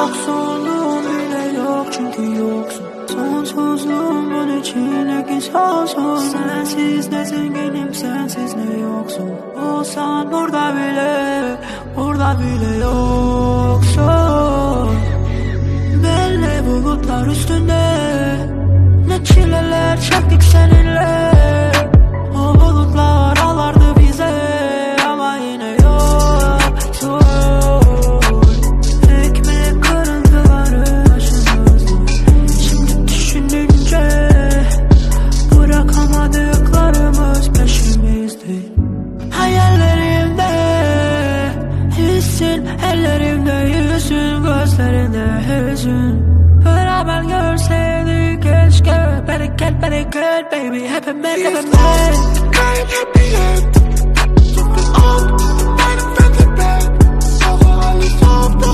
Yoksunluğun bile yok? Çünkü yoksun. Sonsuzluğumun içindeki sonsuz Sensiz ne zenginim? Sensiz ne yoksun? Olsan burada bile burada bile yoksun Benle bulutlar üstünde. Ne çileler çektik seninle Hissin ellerimde yüzün Gözlerinde hüzün Beraber görseydik keşke. Bereket bereket baby Hepimiz hepimiz. Gayet happy